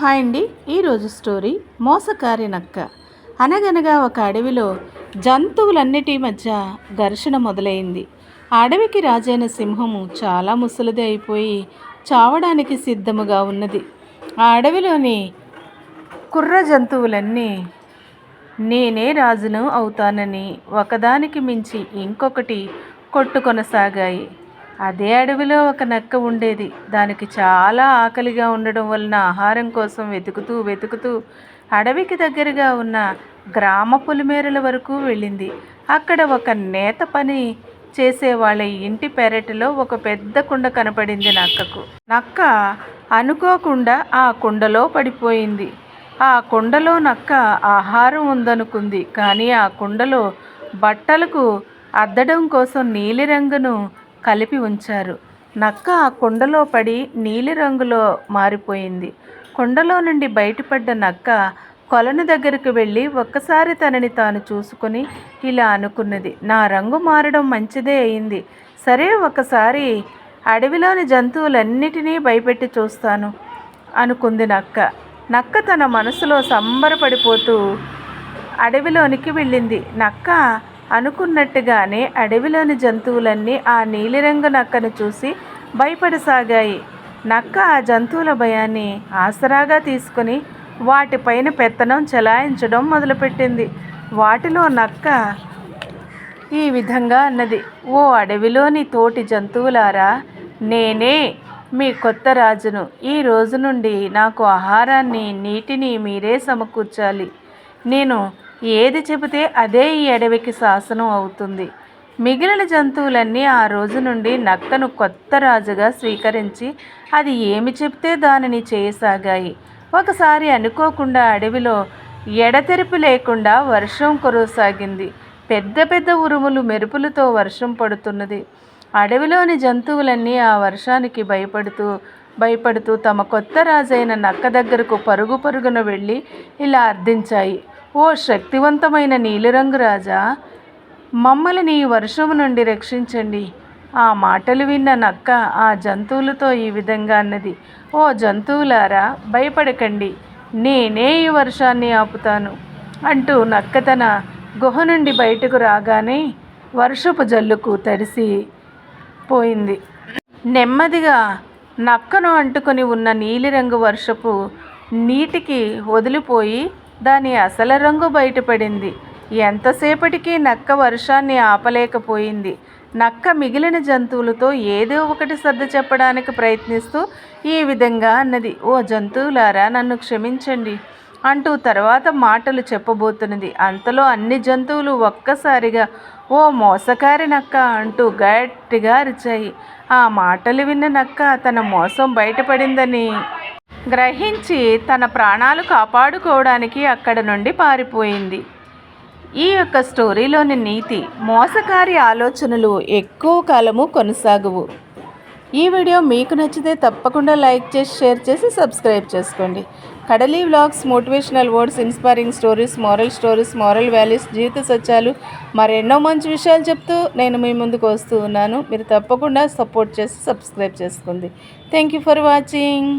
Hi అండి. ఈరోజు story మోసకారి నక్క. అనగనగా ఒక అడవిలో జంతువులన్నిటి మధ్య ఘర్షణ మొదలైంది. అడవికి రాజైన సింహము చాలా ముసలిది అయిపోయి చావడానికి సిద్ధముగా ఉన్నది. ఆ అడవిలోని కుర్ర జంతువులన్నీ నేనే రాజును అవుతానని ఒకదానికి మించి ఇంకొకటి కొట్టుకొనసాగాయి. అదే అడవిలో ఒక నక్క ఉండేది. దానికి చాలా ఆకలిగా ఉండడం వలన ఆహారం కోసం వెతుకుతూ వెతుకుతూ అడవికి దగ్గరగా ఉన్న గ్రామ పులిమేరల వరకు వెళ్ళింది. అక్కడ ఒక నేత పని చేసే వాళ్ళ ఇంటి పెరటిలో ఒక పెద్ద కుండ కనపడింది నక్కకు. నక్క అనుకోకుండా ఆ కుండలో పడిపోయింది. ఆ కుండలో నక్క ఆహారం ఉందనుకుంది. కానీ ఆ కుండలో బట్టలకు అద్దడం కోసం నీలిరంగును కలిపి ఉంచారు. నక్క ఆ కుండలో పడి నీలిరంగులో మారిపోయింది. కుండలో నుండి బయటపడ్డ నక్క కొలను దగ్గరకు వెళ్ళి ఒక్కసారి తనని తాను చూసుకొని ఇలా అనుకున్నది నా రంగు మారడం మంచిదే అయింది. సరే ఒకసారి అడవిలోని జంతువులన్నిటినీ భయపెట్టి చూస్తాను అనుకుంది నక్క. నక్క తన మనసులో సంబరపడిపోతూ అడవిలోనికి వెళ్ళింది. నక్క అనుకున్నట్టుగానే అడవిలోని జంతువులన్నీ ఆ నీలిరంగు నక్కను చూసి భయపడసాగాయి. నక్క ఆ జంతువుల భయాన్ని ఆసరాగా తీసుకుని వాటిపైన పెత్తనం చెలాయించడం మొదలుపెట్టింది. వాటిలో నక్క ఈ విధంగా అన్నది ఓ అడవిలోని తోటి జంతువులారా నేనే మీ కొత్త రాజును. ఈ రోజు నుండి నాకు ఆహారాన్ని నీటిని మీరే సమకూర్చాలి. నేను ఏది చెబితే అదే ఈ అడవికి శాసనం అవుతుంది. మిగిలిన జంతువులన్నీ ఆ రోజు నుండి నక్కను కొత్త రాజుగా స్వీకరించి అది ఏమి చెప్తే దానిని చేయసాగాయి. ఒకసారి అనుకోకుండా అడవిలో ఎడతెరిపి లేకుండా వర్షం కురవసాగింది. పెద్ద పెద్ద ఉరుములు మెరుపులతో వర్షం పడుతున్నది. అడవిలోని జంతువులన్నీ ఆ వర్షానికి భయపడుతూ భయపడుతూ తమ కొత్త రాజైన నక్క దగ్గరకు పరుగు పరుగున వెళ్ళి ఇలా అర్థించాయి. ఓ శక్తివంతమైన నీలిరంగు రాజా మమ్మల్ని ఈ వర్షము నుండి రక్షించండి. ఆ మాటలు విన్న నక్క ఆ జంతువులతో ఈ విధంగా అన్నది. ఓ జంతువులారా భయపడకండి. నేనే ఈ వర్షాన్ని ఆపుతాను అంటూ నక్క తన గుహ నుండి బయటకు రాగానే వర్షపు జల్లుకు తడిసి పోయింది. నెమ్మదిగా నక్కను అంటుకొని ఉన్న నీలిరంగు వర్షపు నీటికి వదిలిపోయి దాని అసలు రంగు బయటపడింది. ఎంతసేపటికి నక్క వర్షాన్ని ఆపలేకపోయింది. నక్క మిగిలిన జంతువులతో ఏదో ఒకటి సర్ద చెప్పడానికి ప్రయత్నిస్తూ ఈ విధంగా అన్నది. ఓ జంతువులారా నన్ను క్షమించండి అంటూ తర్వాత మాటలు చెప్పబోతున్నది. అంతలో అన్ని జంతువులు ఒక్కసారిగా ఓ మోసకారి నక్క అంటూ గట్టిగా అరిచాయి. ఆ మాటలు విన్న నక్క తన మోసం బయటపడిందని గ్రహించి తన ప్రాణాలు కాపాడుకోవడానికి అక్కడ నుండి పారిపోయింది. ఈ యొక్క స్టోరీలోని నీతి మోసకారి ఆలోచనలు ఎక్కువ కాలము కొనసాగవు. ఈ వీడియో మీకు నచ్చితే తప్పకుండా లైక్ చేసి షేర్ చేసి సబ్స్క్రైబ్ చేసుకోండి. Kadali vlogs motivational words inspiring stories moral stories moral values జీవిత సత్యాలు మరెన్నో మంచి విషయాలు చెప్తూ నేను మీ ముందుకు వస్తూ ఉన్నాను. మీరు తప్పకుండా సపోర్ట్ చేసి సబ్స్క్రైబ్ చేసుకోండి. Thank you for watching.